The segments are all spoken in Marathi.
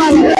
মালিক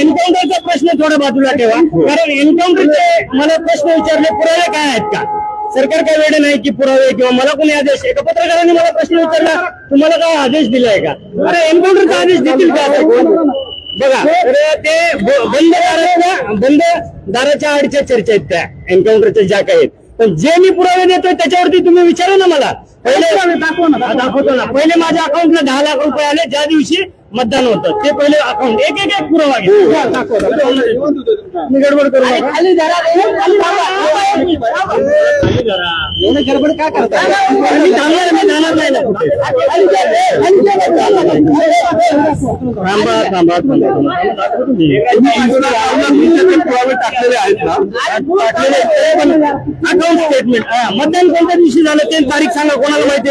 एन्काउंटरचा प्रश्न थोडा बाजूला ठेवा. कारण एन्काउंटरचे मला प्रश्न विचारले पुरावे काय आहेत का? सरकार काय वेळ नाही की पुरावे किंवा मला कोणी आदेश एका पत्रकाराने मला प्रश्न विचारला तुम्हाला काय आदेश दिलाय का? अरे एन्काउंटरचा आदेश देतील का आता बघा ते बंद दाराच्या बंद दाराच्या आडच्या चर्चा आहेत त्या एन्काउंटरच्या ज्या काही आहेत. पण जे मी पुरावे देतोय त्याच्यावरती तुम्ही विचारा ना मला. पहिले दाखवतो ना. पहिले माझ्या अकाउंटला दहा लाख रुपये आले ज्या दिवशी मतदान होतं. ते पहिले अकाउंट एक एक एक पुरावा घ्या. मी गडबड करू नका. खाली जरा. एवढं गडबड का करता? मी थांबणार मी जाणार नाही. ना कुठे थांबा थांबा पुरावे टाकलेले आहेत ना अकाउंट स्टेटमेंट मतदान कोणत्या दिवशी झालं ते तारीख सांगा कोणाला माहिती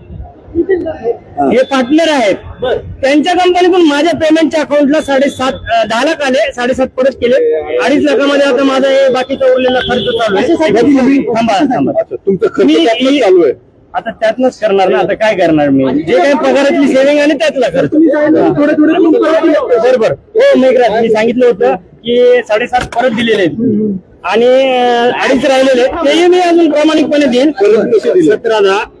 हे पार्टनर आहेत. त्यांच्या कंपनीतून माझ्या पेमेंटच्या अकाउंटला साडेसात दहा लाख आले. साडेसात परत केले. अडीच लाखामध्ये आता माझा हे बाकीचा उरलेला खर्च चालू आहे. थांबा थांबा. अच्छा तुमचं खर्च मी- त्यातनं चालू आहे. आता त्यातनच करणार ना? आता काय करणार मी? जे काही पगारातली सेव्हिंग आणि त्यातला खर्च. बरोबर हो मेघराज मी सांगितलं होतं की साडेसात परत दिलेले आहेत. आणि अडीच राहिलेले आहेत. तेही मी अजून प्रामाणिकपणे देईन. परत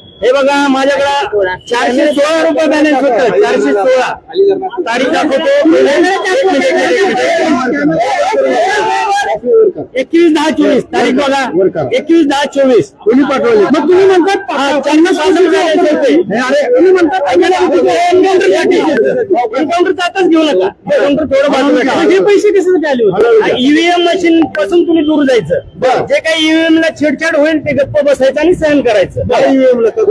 हे बघा माझ्याकडे चारशे सोळा रुपये बॅलन्स होतं. चारशे सोळा. तारीख दाखवतो. एकवीस दहा चोवीस. तारीख बघा. एकवीस दहा चोवीस. कोणी पाठवले. मग तुम्ही म्हणतात हा, पन्नासपासून बॅलन्स होते. अरे तुम्ही म्हणतात एन्काउंटरचा आताच घेऊ नका. एन्काउंटर थोडं बाजूला ठेवा. हे पैसे कशासाठी आले होते? ईव्हीएम मशीन पासून तुम्ही दूर जायचं. जे काही ईव्हीएम ला छेडछाड होईल ते गप्प बसायचं आणि सहन करायचं. कुठं काय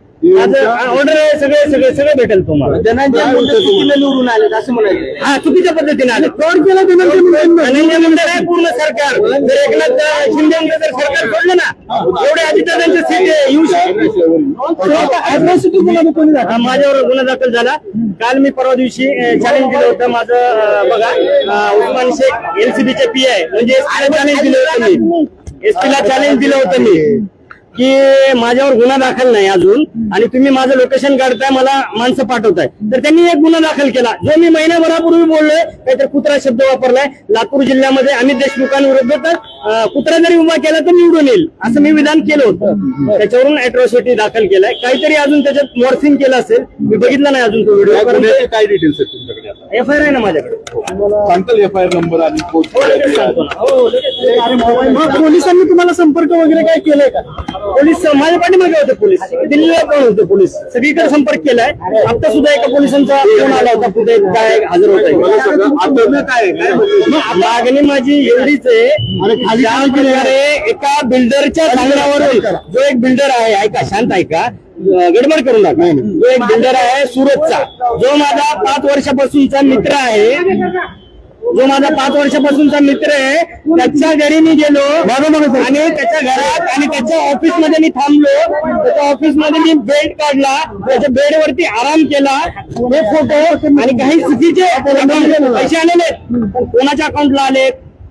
ऑर्डर आहे सगळे सगळे सगळे भेटेल तुम्हाला. धनंजय मुंडे चुकीने निवडून आले असं म्हणायचं. हा चुकीच्या पद्धतीने आले फ्रॉड केला धनंजय मुंडे आहे पूर्ण सरकार. जर एकनाथ शिंदे जर सरकार सोडलं ना. एवढे अजितदादांचे सीट येऊ शकतो हा, माझ्यावर गुन्हा दाखल झाला. काल मी परवा दिवशी चॅलेंज दिलं होतं माझं बघा उस्मान शेख एलसीबीचे पी आय म्हणजे चॅलेंज दिलं होतं मी. एसपी ला चॅलेंज दिलं होतं मी. की माझ्यावर गुन्हा दाखल नाही अजून आणि तुम्ही माझं लोकेशन काढताय मला माणसं पाठवताय. तर त्यांनी एक गुन्हा दाखल केला. जो मी महिनाभरापूर्वी बोललोय काहीतरी कुत्रा शब्द वापरलाय. लातूर जिल्ह्यामध्ये अमित देशमुखांविरुद्ध तर कुत्रा जरी उभा केला तर निवडून येईल. असं मी विधान केलं होतं. त्याच्यावरून अॅट्रॉसिटी दाखल केलाय. काहीतरी अजून त्याच्यात मॉर्फिंग केलं असेल. मी बघितला नाही अजून तो व्हिडिओ काय डिटेल्स आहेत तुमच्याकडे एफ आय आर आहे ना माझ्याकडे. सांगताल एफ आय आर नंबर आणि. हो, लगेच. मग पोलिसांनी तुम्हाला संपर्क वगैरे काय केलाय का? पोलीस माझ्या पाठीमागे होते पोलीस. दिल्लीला पण होते पोलीस. सगळीकडे संपर्क केलाय. आता सुद्धा एका पोलिसांचा फोन आला होता कुठे काय हजर होत आहे? काय मागणी माझी एवढीच आहे. ज्या प्रकारे एका बिल्डरच्या सांगण्यावरून जो एक बिल्डर आहे ऐका शांत ऐका. गडबड करू नका. जो एक बिल्डर आहे सुरतचा. जो माझा पाच वर्षापासूनचा मित्र आहे. जो माझा पाच वर्षापासूनचा मित्र आहे त्याच्या घरी मी गेलो. आणि त्याच्या घरात आणि त्याच्या ऑफिसमध्ये मी थांबलो. त्याच्या ऑफिसमध्ये मी बेड काढला. त्याच्या बेडवरती आराम केला. हे फोटो आणि काही चुकीचे पैसे आलेले कोणाच्या अकाउंटला आलेत?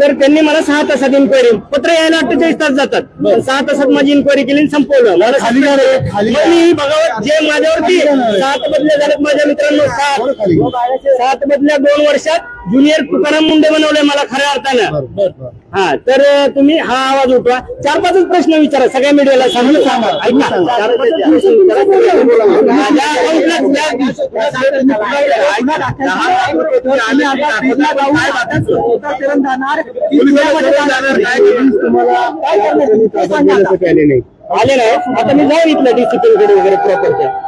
तर त्यांनी मला सहा तासात इन्क्वायरी पत्र यायला अठ्ठेचाळीस तास जातात. सहा तासात माझी इन्क्वायरी केली संपवलं. मला. मी बघावं जे माझ्यावरती सात बदल्या झालेत माझ्या मित्रांनो सात. सात बदल्या दोन वर्षात ज्युनियर तुकाराम मुंडे बनवले मला खऱ्या अर्थानं हा तर तुम्ही हा आवाज उठवा चार पाचच प्रश्न विचारा सगळ्या मीडियाला आले नाही आता मी जाऊन इथलं डिसिप्लिनकडे वगैरे प्रॉपरच्या हा,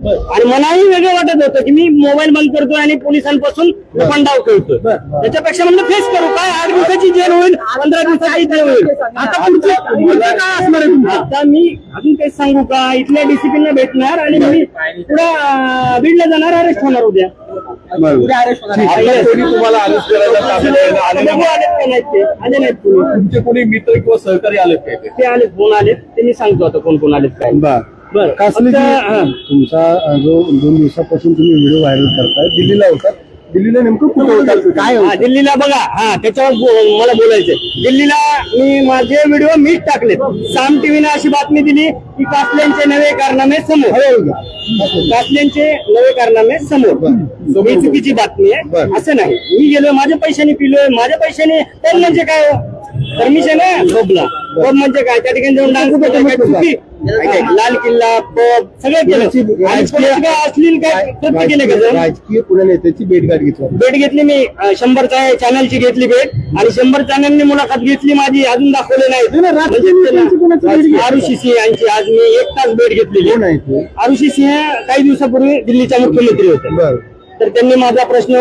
आणि मलाही वेगळं वाटत होतं की मी मोबाईल बंद करतोय आणि पोलिसांपासून लपंडाव डाव खेळतोय त्याच्यापेक्षा म्हणलं फेस करू. काय आठ दिवसाची जेल होईल? पंधरा दिवसाची जेल होईल? आता पुढचं काय असणार? आता मी अजून काही सांगू का? इथल्या डिसिप्लिनला भेटणार आणि मी पुढे बीडला जाणार अरेस्ट होणार उद्या. कोणी आले? आलेत आले कोणी? कोणी मित्र किंवा सहकारी आले काय ते? ते आलेत फोन आलेत? ते मी सांगतो आता कोण कोण आलेत काय. बरं कासले फक्त, हा. तुमचा जो दोन दिवसापासून तुम्ही व्हिडिओ व्हायरल करताय दिल्लीला होता. दिल्लीला नेमकं कुठे होता? काय हा, दिल्लीला बघा हा त्याच्यावर बो- मला बोलायचंय. दिल्लीला मी माझे व्हिडिओ मीच टाकले साम टीव्हीने अशी बातमी दिली की कासल्यांचे नवे कारनामे समोर. कासल्यांचे नवे कारनामे समोर. ही चुकीची बातमी आहे. बरं. असं नाही. मी गेलो माझ्या पैशाने पिलोय माझ्या पैशाने तर म्हणजे काय परमिशन आहे? पबला पब म्हणजे काय? त्या ठिकाणी जाऊन डान्स लाल किल्ला पब सगळं केलं. आणि कोणाची काय कृत्य केले का राजकीय पुणे नेत्याची भेटगाठ घेतली. भेट घेतली मी. अं, शंभरच्या चॅनलची घेतली भेट. आणि शंभर चॅनलनी मुलाखत घेतली माझी. अजून दाखवले भेट नाही घेतली? आरुषी सिंह यांची आज मी एक तास भेट घेतलेली. ते? आरुषी सिंह काही दिवसापूर्वी दिल्लीच्या मुख्यमंत्री होते. बर. तर त्यांनी माझा प्रश्न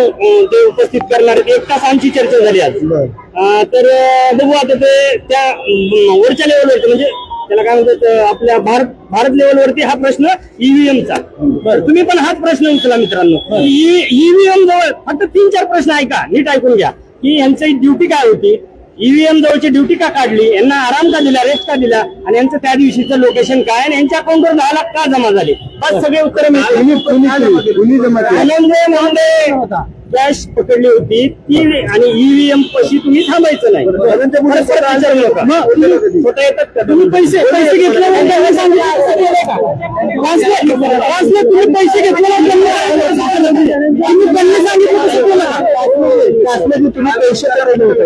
ते उपस्थित करणार. एक तास आमची चर्चा झाली आज. तर बघू आता ते त्या वरच्या लेवलवरती म्हणजे त्याला काय म्हणतात आपल्या भारत भारत लेवलवरती हा प्रश्न ईव्हीएमचा तुम्ही पण हाच प्रश्न उचला मित्रांनो. ईव्हीएम जवळ फक्त तीन चार प्रश्न ऐका नीट ऐकून घ्या. की यांची ड्युटी काय होती? ईव्हीएम जवळची ड्युटी का काढली? यांना आराम का दिला रेस्ट का दिला? आणि यांचं त्या दिवशीचं लोकेशन काय? आणि यांच्या अकाउंटवर दहा लाख का जमा झाले? बस सगळे उत्तर केलं? आनंद मुंडे कॅश पकडली होती ती आणि ईव्हीएम पशी तुम्ही थांबायचं नाही. खोटं येतात का? तुम्ही पैसे पैसे घेतले तुम्ही पैसे घेतले तुम्ही पैसे करायला होते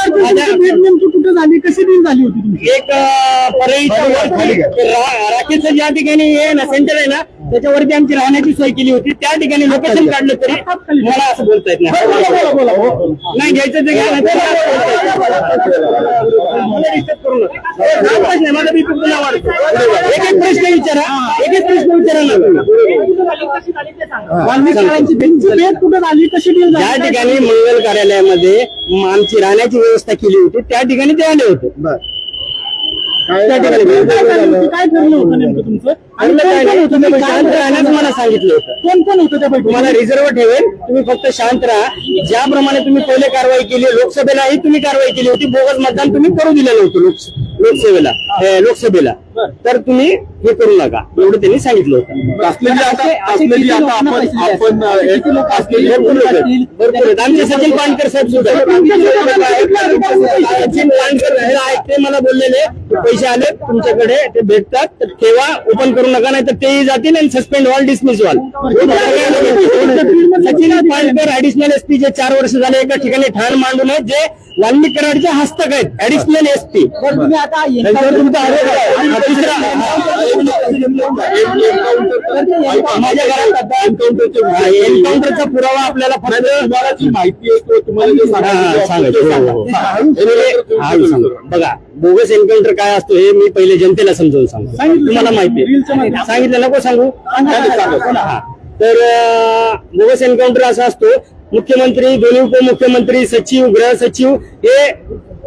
कुठे झाली? कशी डील झाली होती एक अं, परळीच्या खाली घ्या. वरती रा- राकेशचं ज्या ठिकाणी हे ना सेंटर आहे ना त्याच्यावरती आमची राहण्याची सोय केली होती. त्या ठिकाणी लोकेशन काढलं तरी मला असं बोलता येत नाही. घ्यायचं ते घ्या नाही माझा पुन्हा वाढतो. एक एक प्रश्न विचारा एक एक प्रश्न विचारा ना. वाल्मिकांची भेट कुठं झाली कशी ज्या ठिकाणी मंगल कार्यालयामध्ये आमची राहण्याची व्यवस्था केली होती त्या ठिकाणी ते आले होते. त्या ठिकाणी काय ठरलं होतं नेमकं तुमचं? ठरलं काय नाही? तुम्ही शांत मला सांगितलं होतं. कोण कोण होतं त्या तुम्हाला रिझर्व ठेवेल तुम्ही फक्त शांत राहा. ज्याप्रमाणे तुम्ही पहिले कारवाई केली लोकसभेलाही तुम्ही कारवाई केली होती बोगस मतदान तुम्ही करू दिलेलं होतं लोकस- लोकसेवेला हे, लोकसभेला. तर तुम्ही हे करू नका. एवढं त्यांनी सांगितलं होतं. आमचे सचिन पानकर साहेब सुद्धा. सचिन पानकर हे आहेत. ते मला बोललेले. की पैसे आले तुमच्याकडे. ते भेटतात. तर ठेवा. ओपन करू नका. नाही तर तेही जातील आणि सस्पेंड व्हाल डिसमिस व्हाल सचिन पानकर ऍडिशनल एसपी जे चार वर्ष झाले एका ठिकाणी ठाण मांडून आहेत जे वाल्मिक कराडचे हस्तक आहेत. ऍडिशनल एसपी तुम्ही आता माझ्या घरात एन्काउंटरचा पुरावा आपल्याला फक्त तुम्हाला जी माहिती आहे तुम्हाला जे हा, हा, सांगायचं. बघा बोगस एन्काउंटर काय असतो हे मी पहिले जनतेला समजावून सांगतो. तुम्हाला माहिती. सांगितलं नको सांगू. हा. तर बोगस एन्काउंटर असा असतो. मुख्यमंत्री दोन्ही उपमुख्यमंत्री सचिव गृह सचिव हे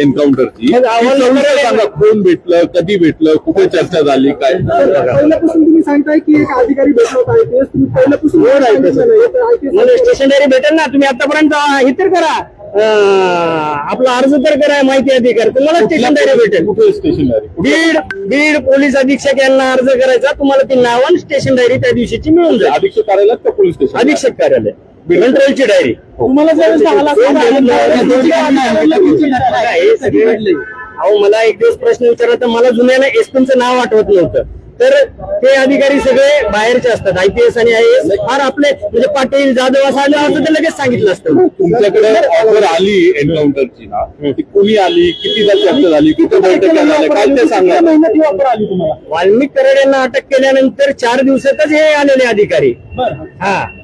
एन्काउंटरची. सांगा कोण भेटलं कधी भेटलं कुठे चर्चा झाली काय पहिल्यापासून तुम्ही सांगताय की एक अधिकारी भेटला पहिल्यापासून स्टेशनरी भेटेल ना तुम्ही आतापर्यंत हे तर करा. आपला अर्ज तर करा माहिती अधिकार. तुम्हाला स्टेशनरी भेटेल. कुठे स्टेशनरी बीड बीड पोलीस अधीक्षक यांना अर्ज करायचा. तुम्हाला ती नाव स्टेशन डायरी त्या दिवशीची मिळून जाईल. अधीक्षक कार्यालयात का पोलीस स्टेशन अधीक्षक कार्यालय. कंट्रोलची डायरी. तुम्हाला हे सगळे- अहो मला एक दिवस प्रश्न विचारला तर मला जुन्याला एसपीचं नाव आठवत नव्हतं. तर ते अधिकारी सगळे बाहेरचे असतात. आयपीएस आणि आय एस फार आपले म्हणजे पाटील जाधव असं आलं असतं तर लगेच सांगितलं असतं. तुमच्याकडे ऑफर आली एन्काउंटरची ना ती कुणी आली? कितीदा चर्चा झाली? कुठे बैठक काय ते सांगा. वाल्मिक कराड यांना अटक केल्यानंतर चार दिवसातच हे आलेले अधिकारी. हा.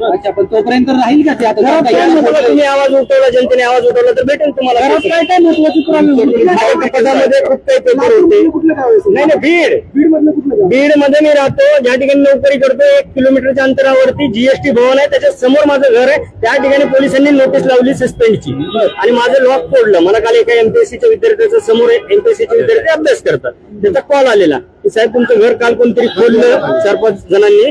अच्छा पण तोपर्यंत राहील का ते आता? घरात काय? तुम्ही आवाज उठवला जनतेने आवाज उठवला तर भेटेल तुम्हाला. काय काय महत्वाची पदामध्ये खूप काही पेपर होते. कुठलं गाव आहे नाही नाही बीड. बीड मधलं कुठलं गाव? बीडमध्ये मी राहतो. ज्या ठिकाणी नोकरी करतो एक किलोमीटरच्या अंतरावरती जीएसटी भवन आहे. त्याच्यासमोर माझं घर आहे. त्या ठिकाणी पोलिसांनी नोटीस लावली सस्पेंडची आणि माझं लॉक तोडलं मला काल एका एमपीएससीच्या विद्यार्थ्याच्या समोर एमपीएससीचे विद्यार्थी अभ्यास करतात. त्याचा कॉल आलेला. की साहेब तुमचं घर काल कोणतरी खोललं? चार पाच जणांनी.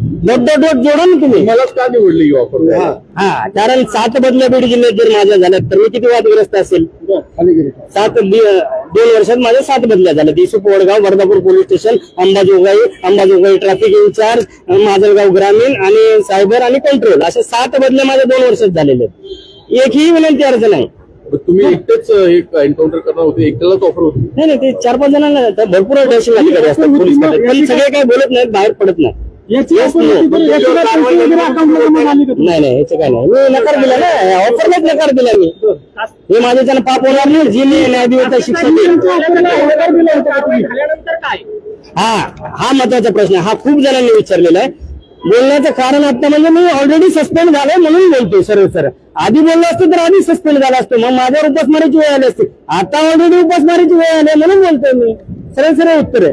डोट डोट डोट जोडा ना तुम्ही. मलाच का निवडली ही ऑफर हा. कारण सात बदल्या बीड जिल्ह्यात जर माझ्या झाल्या तर मी किती वादग्रस्त असेल? खाली गेले. सात दि- दोन वर्षात माझ्या सात बदल्या झाल्या दिसू Vadgaon Wardhapur police station Ambajogai Ambajogai traffic incharge Majalgaon ग्रामीण आणि सायबर आणि कंट्रोल अशा सात बदल्या माझ्या दोन वर्षात झालेले आहेत. एकही विनंती अर्ज नाही. तुम्ही एकटेच एक एन्काउंटर करणार होते एकट्यालाच ऑफर होती? नाही नाही ते चार पाच जणांना भरपूर दहशत अधिकारी असतात पोलीस खात्यात. पण सगळे काही बोलत नाहीत बाहेर पडत नाही याची? नाही नाही याचं काय नाही. मी नकार दिला ना. ऑफरलाच नकार दिला मी. हे माझ्या त्यानं पाप होणार नाही. जी मी न्यायदेवता शिक्षा देईल तुमच्या offer ला नकार दिला होता का तुम्ही? हा हा महत्त्वाचा प्रश्न आहे. हा खूप जणांनी विचारलेला आहे. बोलण्याचं कारण आता म्हणजे मी ऑलरेडी सस्पेंड झालोय म्हणून बोलतोय सरळ सर आधी बोललो असतो तर आधी सस्पेंड झाला असतो. मग माझ्यावर उपासमारीची वेळ आली असते. आता ऑलरेडी उपासमारीची वेळ आली आहे म्हणून बोलतोय मी. सरळ सरळ उत्तर आहे.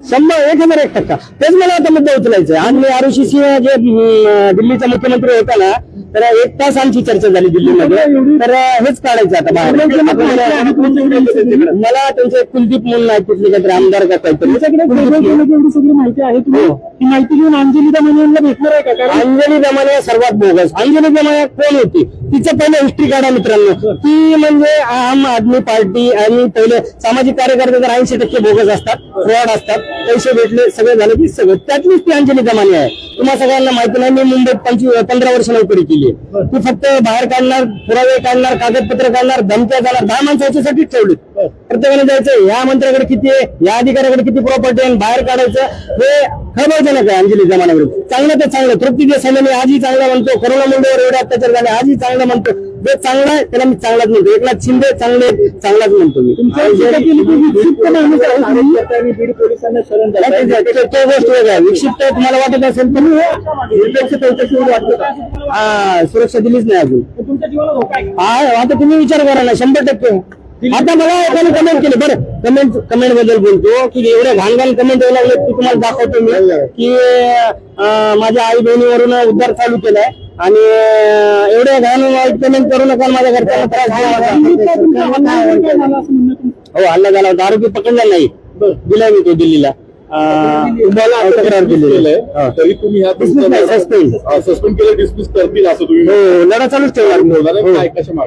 शंभर एक हजार एक टक्का. तेच मला आता मुद्दा उचलायचा आहे. मी आरुषी सिंह जे दिल्लीचा मुख्यमंत्री होता ना तर एक तास आमची चर्चा झाली दिल्लीमध्ये. तर हेच काढायचं आता बाहेर. मला त्यांचे कुलदीप म्हणून आहेत तिथले काहीतरी आमदार का काहीतरी. माहिती आहे? हो. माहिती घेऊन अंजली दमानी भेटणार आहे का? कारण अंजली दमाने सर्वात बोगस. अंजली दमाने कोण होती? तिचं पहिलं हिस्ट्री काढा मित्रांनो. ती म्हणजे आम आदमी पार्टी आणि पहिले सामाजिक कार्यकर्ते तर ऐंशी टक्के बोगस असतात फ्रॉड असतात पैसे भेटले सगळं झालं की सगळं. त्यातलीच ती अंजली दमाने आहे. तुम्हाला सगळ्यांना माहिती नाही मी मुंबईत पंचवीस पंधरा वर्ष नोकरी केली ती फक्त बाहेर काढणार पुरावे काढणार कागदपत्र काढणार धमक्या जाणार दहा माणसं याच्यासाठीच ठेवली. प्रत्येकाने जायचं या मंत्र्याकडे किती आहे? या अधिकाऱ्याकडे किती प्रॉपर्टी आहे? बाहेर काढायचं हे खबरजनक आहे अंजली जमान्याविरुद्ध चांगलं तर चांगलं. तृप्ती देसाई मी आजही चांगला म्हणतो. करोना मुंडेवर एवढे अत्याचार झाले आजही चांगलं म्हणतो. जे चांगलं आहे त्याला मी चांगलाच म्हणतो. एकनाथ शिंदे चांगले चांगलाच म्हणतो मी. ते- गोष्ट वेगळी विक्षिप्त तुम्हाला वाटत असेल तर चौकशी वाटतं सुरक्षा दिलीच नाही अजून. हा आता तुम्ही विचार करा ना. शंभर टक्के. आता मला एकाने कमेंट केली. बरं कमेंट कमेंटबद्दल बोलतो की एवढ्या घाण घाण कमेंट यायला लागले की तुम्हाला दाखवतो मी. की अं, माझ्या आई बहिणीवरून उद्धार चालू केलाय. आणि अं, एवढ्या घाण वाईट कमेंट करू नका माझ्या घरच्यांना त्रास देऊ नका? हो हल्ला झाला होता. आरोपी पकडला नाही. दिलाय मी तो दिल्लीला. अं, तक्रार तरी तुम्ही ह्या Dismiss नाही, suspend. सस्पेंड केलं डिस्मिस करतील असं तुम्ही हो लढा चालूच ठेवला बोलणार हो. काय कशा आ,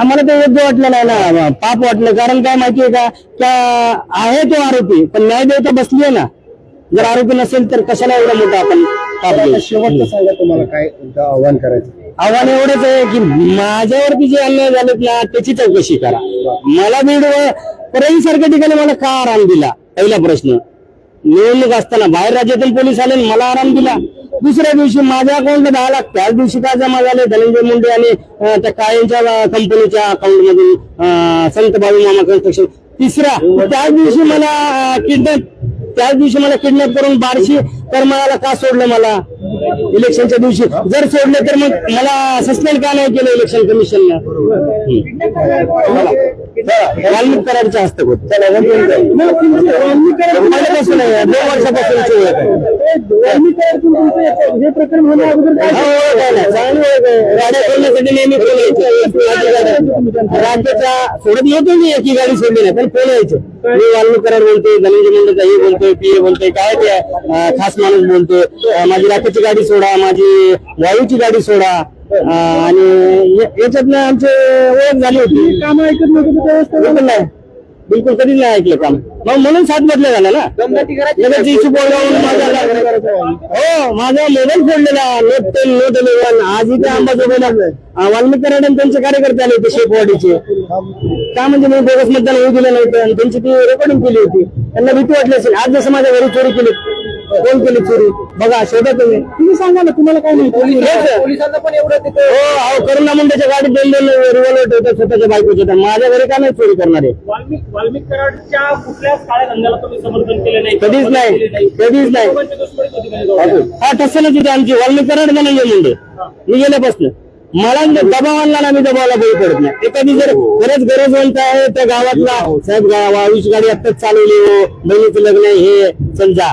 आम्हाला ते योग्य वाटलं नाही ना. पाप वाटलं. कारण काय माहितीये का? त्या आहे तो आरोपी पण न्याय देवता बसली आहे ना. जर आरोपी नसेल तर कशाला एवढा मोठा आपण पाप? शेवटचं सांगा तुम्हाला काय आव्हान करायचं आव्हान एवढंच आहे की माझ्यावरती जे अन्याय झालेत ना त्याची चौकशी करा. मला बीड परळी सारख्या ठिकाणी मला का आराम दिला? पहिला प्रश्न. निवडणूक असताना बाहेर राज्यातील पोलीस आले मला आराम दिला. दुसऱ्या दिवशी माझ्या अकाउंटला दहा लाख. त्याच दिवशी काय जमा झाले? धनंजय मुंडे आणि त्या कायमच्या कंपनीच्या अकाउंट मधून संत बाबू मामा कन्स्ट्रक्शन तिसरा त्याच दिवशी मला किडनॅप त्याच दिवशी मला किडनॅप करून बारशी मला का सोडलं मला? इलेक्शनच्या दिवशी जर सोडलं तर मग मला सस्पेंड का नाही केलं इलेक्शन कमिशनला वाल्मिक कराडच्या हस्तक होत पहिल्यापासून दोन वर्षापासून हे प्रकरण होण्या अगोदर ना, चांगली गाड्या सोडण्यासाठी नेहमी फोन यायचे. राज्याच्या सोडत येतो मी एकी गाडी सोडली नाही पण फोन यायचे. मी वाल्मिक कराड बोलतोय धनंजय मुंडेचा हे बोलतोय पीए बोलतोय काय ते खास माणूस बोलतोय. माझी राखेची गाडी सोडा माझी वायूची गाडी सोडा आणि याच्यातनं आमची ओळख झाली होती. काम ऐकत नव्हतं बिलकुल कधीच नाही ऐकलं काम. मग म्हणून सात बदल्या झाला ना. हो माझा मोबाईल फोडलेला. नोट टेन नोट इलेव्हन आज इथे अंबाजोबाईला वाल्मिक कराड आणि त्यांचे कार्यकर्ते आले होते शेपवाडीचे. का म्हणजे मी बोगस मतदान होऊ दिलं नव्हतं आणि त्यांची ती रेकॉर्डिंग केली होती. त्यांना भीती वाटली असेल. आज जसं माझ्या घरी चोरी केली. कोण केली चोरी? बघा शोधा तुम्ही तुम्ही सांगा ना तुम्हाला काय माहिती? हेच. पोलिसांना पण एवढं तिथं हो अहो करुणा मुंडेच्या गाडीत दोन दोन रिव्हॉल्वर ठेवतात स्वतःच्या बायकोच्या तर माझ्या घरी का नाही चोरी करणारे वाल्मिक वाल्मिक कराडच्या कुठल्याच काळ्या धंद्याला तुम्ही समर्थन केलं नाही. कधीच नाही. कधीच नाही. दुश्मनी. हा ठसनच होती आमची. वाल्मिक कराड धनंजय मुंडे? मी गेल्यापासून. मला दबाव आणला ना मी दबावाला बळी पडत नाही. एखादी जर खरंच गरजवंत आहे त्या गावातला साहेब गा- वाळूची गाडी आत्ताच चालवली हो. बहिणीचं लग्न आहे, हे समजा.